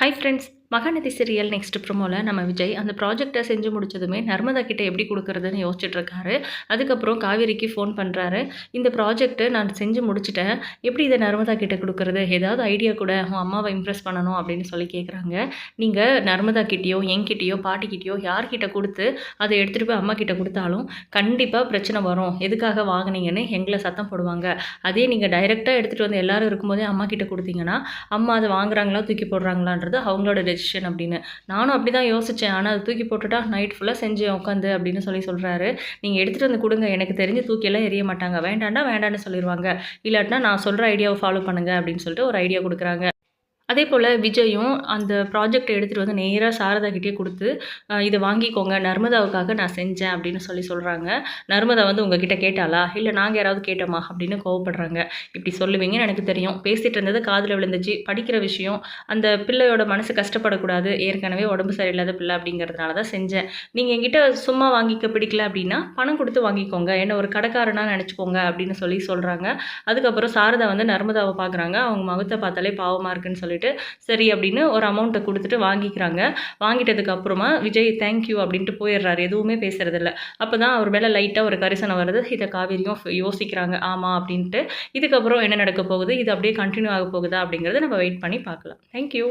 Hi friends Mahanadi serial next ப்ரோமோவில் நம்ம விஜய் அந்த ப்ராஜெக்டை செஞ்சு முடிச்சதுமே நர்மதா கிட்டே எப்படி கொடுக்குறதுன்னு யோசிச்சுட்ருக்காரு. அதுக்கப்புறம் காவேரிக்கு ஃபோன் பண்ணுறாரு இந்த ப்ராஜெக்ட்டை நான் செஞ்சு முடிச்சிட்டேன். எப்படி இதை நர்மதா கிட்டே கொடுக்குறது? ஏதாவது ஐடியா கூட உன் அம்மாவை இம்ப்ரெஸ் பண்ணணும் அப்படின்னு சொல்லி கேட்குறாங்க நீங்கள் நர்மதா கிட்டேயோ என்கிட்டயோ பாட்டிக்கிட்டேயோ யார்கிட்ட கொடுத்து அதை எடுத்துகிட்டு போய் அம்மா கிட்ட கொடுத்தாலும் கண்டிப்பாக பிரச்சனை வரும். எதுக்காக வாங்குனீங்கன்னு எங்களை சத்தம் போடுவாங்க. அதே நீங்கள் டைரெக்டாக எடுத்துகிட்டு வந்து எல்லாரும் இருக்கும்போதே அம்மா கிட்ட கொடுத்தீங்கன்னா அம்மா அதை வாங்குறாங்களா தூக்கி போடுறாங்களான்றது அவங்களோட டெசிஷன் அப்படின்னு. நானும் அப்படி தான் யோசித்தேன் ஆனால் அது தூக்கி போட்டுட்டா நைட் ஃபுல்லாக செஞ்சு உட்காந்து அப்படின்னு சொல்லி சொல்கிறாரு நீங்கள் எடுத்துகிட்டு வந்து கொடுங்க. எனக்கு தெரிஞ்சு தூக்கியெல்லாம் எரிய மாட்டாங்க. வேண்டாண்டா வேண்டான்னு சொல்லிடுவாங்க இல்லாட்டினா நான் சொல்கிற ஐடியாவை ஃபாலோ பண்ணுங்க அப்படின்னு சொல்லிட்டு ஒரு ஐடியா கொடுக்குறாங்க. அதே போல் விஜயும் அந்த ப்ராஜெக்ட் எடுத்துகிட்டு வந்து நேராக சாரதா கிட்டே கொடுத்து இதை வாங்கிக்கோங்க நர்மதாவுக்காக நான் செஞ்சேன் அப்படின்னு சொல்லி சொல்கிறாங்க நர்மதா வந்து உங்ககிட்ட கேட்டாளா? இல்லை நாங்கள் யாராவது கேட்டோமா? அப்படின்னு கோவப்படுறாங்க. இப்படி சொல்லுவீங்கன்னு எனக்கு தெரியும். பேசிகிட்டு இருந்தது காதில் விழுந்துச்சு. படிக்கிற விஷயம் அந்த பிள்ளையோட மனசு கஷ்டப்படக்கூடாது. ஏற்கனவே உடம்பு சரியில்லாத பிள்ளை அப்படிங்கிறதுனால தான் செஞ்சேன். நீங்கள் என்கிட்ட சும்மா வாங்கிக்க பிடிக்கல அப்படின்னா பணம் கொடுத்து வாங்கிக்கோங்க. என்ன ஒரு கடைக்காரனா நினச்சிக்கோங்க அப்படின்னு சொல்லி சொல்கிறாங்க அதுக்கப்புறம் சாரதா வந்து நர்மதாவை பார்க்குறாங்க அவங்க முகத்தை பார்த்தாலே பாவமாக இருக்குன்னு சொல்லிட்டு சரி அப்படின்னு ஒரு அமௌண்ட்டை கொடுத்துட்டு வாங்கிக்கிறாங்க. வாங்கிட்டதுக்கு அப்புறமா விஜய் தேங்க்யூ அப்படின்ட்டு போயிடுறாரு. எதுவுமே பேசுறதில்ல. அப்போ தான் அவர் மேலே லைட்டாக ஒரு கரிசனம் வருது இதை காவேரியும் யோசிக்கிறாங்க. ஆமாம் அப்படின்ட்டு. இதுக்கப்புறம் என்ன நடக்க போகுது? இது அப்படியே கண்டினியூ ஆக போகுதா அப்படிங்கிறத நம்ம வெயிட் பண்ணி பார்க்கலாம். தேங்க்யூ